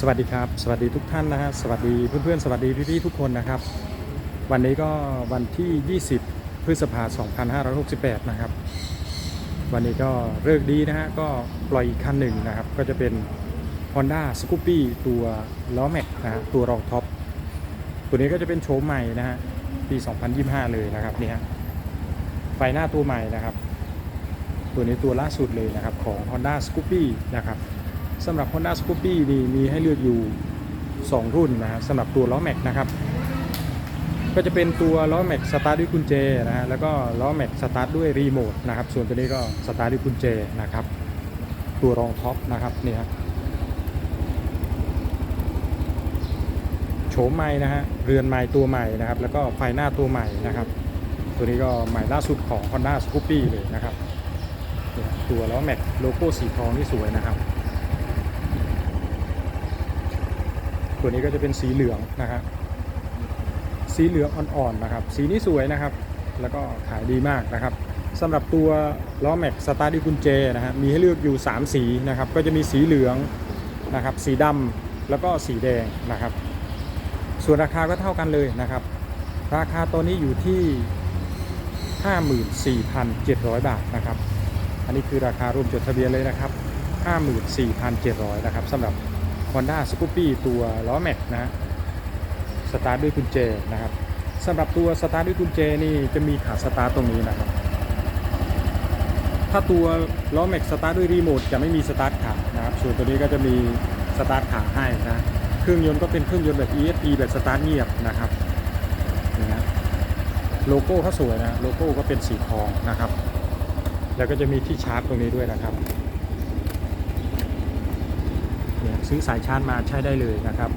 สวัสดีครับ สวัสดีทุกท่านนะฮะสวัสดีเพื่อนๆสวัสดีพี่ๆทุกคนนะครับ วันนี้ก็วันที่ 20 พฤษภาคม2568 นะครับ วันนี้ก็เลิกดีนะฮะก็ปล่อยอีกคันหนึ่งนะครับ ก็จะเป็น Honda s c o o p y ตัวล้อแม็กนะฮะตัวรองท็อปตัวนี้ก็จะเป็นโฉมใหม่นะฮะปี 2025 เลยนะครับนี่ฮะไฟหน้าตัวใหม่นะครับ ตัวนี้ตัวล่าสุดเลยนะครับของ Honda s c o o p y นะครับ สำหรับ Honda s c o o p y นี่มีให้เลือกอยู่ 2 รุ่นนะสำหรับตัวล้อแม็กนะครับก็จะเป็นตัวล้อแม็กสตาร์ทด้วยกุญแจนะฮะแล้วก็ล้อแม็กสตาร์ทด้วยรีโมทนะครับส่วนตัวนี้ก็สตาร์ทด้วยกุญแจนะครับ ตัวรองท็อปนะครับนี่ฮะโฉมใหม่นะฮะเรือนใหม่ตัวใหม่นะครับ แล้วก็ไฟหน้าตัวใหม่นะครับ ตัวนี้ก็ใหม่ล่าสุดของ Honda s c o o p y เลยนะครับตัวล้อแม็กโลโก้สีทองนี่สวยนะครับ ตัวนี้ก็จะเป็นสีเหลืองนะครับสีเหลืองอ่อนๆนะครับ สีนี้สวยนะครับ แล้วก็ขายดีมากนะครับสำหรับตัวล้อแม็กสตาร์ดิกุญแจนะฮะมีให้เลือกอยู่ 3 สีนะครับ ก็จะมีสีเหลืองนะครับ สีดำแล้วก็สีแดงนะครับ ส่วนราคาก็เท่ากันเลยนะครับ ราคาตัวนี้อยู่ที่ 54,700 บาทนะครับ อันนี้คือราคารวมจดทะเบียนเลยนะครับ 54,700 นะครับสำหรับ Honda s c o o p y ตัวล้อแม็กนะฮะสตาร์ทด้วยกุญแจนะครับสำหรับตัวสตาร์ทด้วยกุญแจนี่จะมีขาสตาร์ทตรงนี้นะครับ ถ้าตัวล้อแม็กสตาร์ทด้วยรีโมทจะไม่มีสตาร์ทขานะครับ ส่วนตัวนี้ก็จะมีสตาร์ทขาให้นะเครื่องยนต์ก็เป็นเครื่องยนต์แบบ ESP แบบสตาร์ทเงียบนะครับนี่นะโลโก้เขาสวยนะโลโก้ก็เป็นสีทองนะครับ แล้วก็จะมีที่ชาร์จตรงนี้ด้วยนะครับ เนี่ยซื้อสายชาร์จมาใช้ได้เลยนะครับ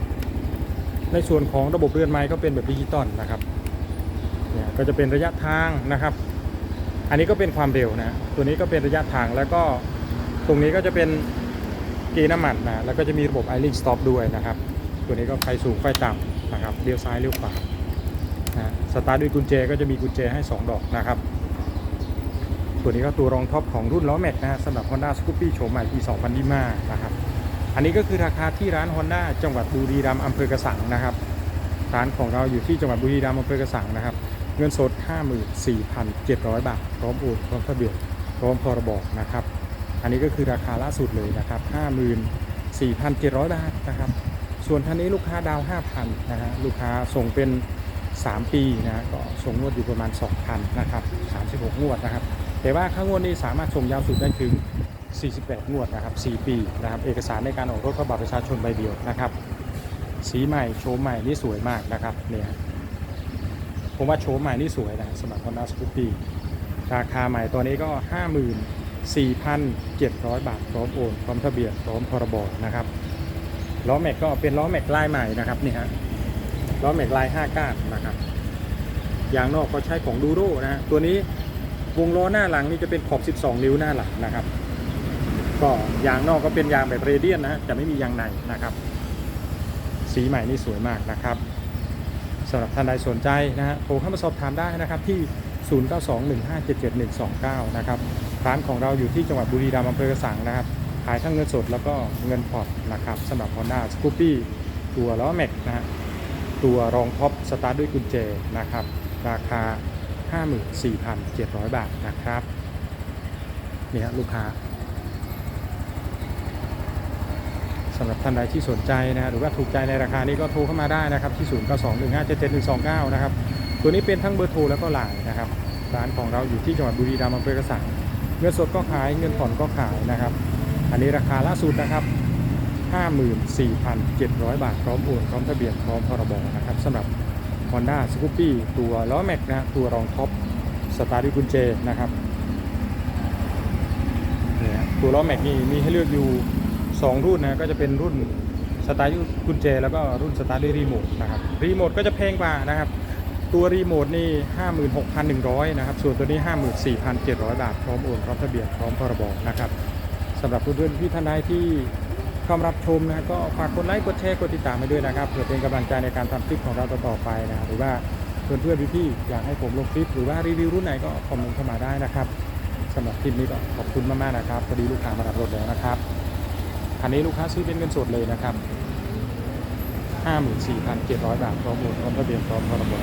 ในส่วนของระบบเรือนไม้ก็เป็นแบบดิจิตอลนะครับเนี่ยก็จะเป็นระยะทางนะครับ อันนี้ก็เป็นความเร็วนะตัวนี้ก็เป็นระยะทางแล้วก็ตรงนี้ก็จะเป็นเกียร์น้ำมันนะแล้วก็จะมีระบบ i อ i n g stop ด้วยนะครับ ตัวนี้ก็ไฟสูงไฟต่ำนะครับเลี้ยวซ้ายเลี้ยวขวานะสตาร์ทด้วยกุญแจก็จะมีกุญแจให้ 2 ดอกนะครับตัวนี้ก็ตัวรองท็อปของรุ่นล้อแม็กนะฮะสำหรับ Honda s c o o p y โฉมใหม่ปี 2025 นะครับ อันนี้ก็คือราคาที่ร้าน Honda จังหวัดบุรีรัมย์อำเภอกระสังนะครับ ร้านของเราอยู่ที่จังหวัดบุรีรัมย์อำเภอกระสังนะครับ เงินสด 54,700 บาท พร้อมโอนพร้อมทะเบียนพร้อมพรบนะครับ อันนี้ก็คือราคาล่าสุดเลยนะครับ 54,700 บาทนะครับ ส่วนท่านนี้ลูกค้าดาว 5,000นะฮะ ลูกค้าส่งเป็น 3 ปีนะฮะก็ส่งงวดอยู่ประมาณ 2,000นะครับ36งวดนะครับ แต่ว่าค่างวดนี้สามารถส่งยาวสุดได้ถึง 48 งวดนะครับ 4 ปีนะครับ เอกสารในการออกรถกระบะประชาชนใบเดียวนะครับ สีใหม่โฉมใหม่นี่สวยมากนะครับเนี่ยผมว่าโฉมใหม่นี่สวยนะสำหรับ Honda s c o o p y ราคาใหม่ตัวนี้ก็ 54,700 บาทพร้อมโอนพร้อมทะเบียนพร้อมพรบนะครับล้อแม็กก็เป็นล้อแม็กลายใหม่นะครับนี่ฮะล้อแม็กลาย 5 ก้านนะครับยางนอกก็ใช้ของดูโรนะฮะตัวนี้วงล้อหน้าหลังนี่จะเป็นขอบ 12 นิ้วหน้าหลังนะครับ ก็ยางนอกก็เป็นยางแบบเรเดียนนะฮะจะไม่มียางในนะครับ สีใหม่นี่สวยมากนะครับสำหรับท่านใดสนใจนะฮะโทรเข้ามาสอบถามได้นะครับที่ 0921577129 นะครับร้านของเราอยู่ที่จังหวัดบุรีรัมย์อำเภอกระสังนะครับ ขายทั้งเงินสดแล้วก็เงินผ่อนนะครับสำหรับ Honda s c o o p y ตัวล้อแม็กนะฮะตัวรองท็อปสตาร์ทด้วยกุญแจนะครับ ราคา 54,700 บาทนะครับนี่ฮะลูกค้า สำหรับท่านใดที่สนใจนะฮะหรือว่าถูกใจในราคานี้ก็โทรเข้ามาได้นะครับที่ 0921577129 นะครับ ตัวนี้เป็นทั้งเบอร์โทรแล้วก็ไลน์นะครับร้านของเราอยู่ที่จังหวัดบุรีรัมย์อำเภอกระสังเงินสดก็ขายเงินผ่อนก็ขายนะครับ อันนี้ราคาล่าสุดนะครับ 54,700 บาทพร้อมโอนพร้อมทะเบียนพร้อมพรบนะครับสำหรับ Honda s c o o p y ตัวล้อแม็กนะตัวรองท็อปสตาร์ด้วยกุญแจนะครับตัวล้อแม็กนี่มีให้เลือกอยู่ 2 รุ่นนะก็จะเป็นรุ่นสตาร์ทกุญแจแล้วก็รุ่นสตาร์ทด้วยรีโมทนะครับรีโมทก็จะแพงกว่านะครับ ตัวรีโมทนี่ 56,100นะครับส่วนตัวนี้ 54,700 บาท พร้อมโอนพร้อมทะเบียนพร้อมพรบนะครับสำหรับเพื่อนๆที่ท่านใดที่เข้ามรับชมนะก็ฝากกดไลค์กดแชร์กดติดตามไปด้วยนะครับเพื่อเป็นกำลังใจในการทำคลิปของเราต่อไปนะหรือว่าเพื่อนๆพี่ๆอยากให้ผมลงคลิป หรือว่ารีวิวรุ่นไหนก็คอมเมนต์เข้ามาได้นะครับสำหรับคลิปนี้ก็ขอบคุณมากๆนะครับพอดีลูกค้ามารับรถแล้วนะครับ คันนี้ลูกค้าซื้อเป็นเงินสดเลยนะครับ 54,700 บาทพร้อมโอนพร้อมทะเบียนพร้อมพรบ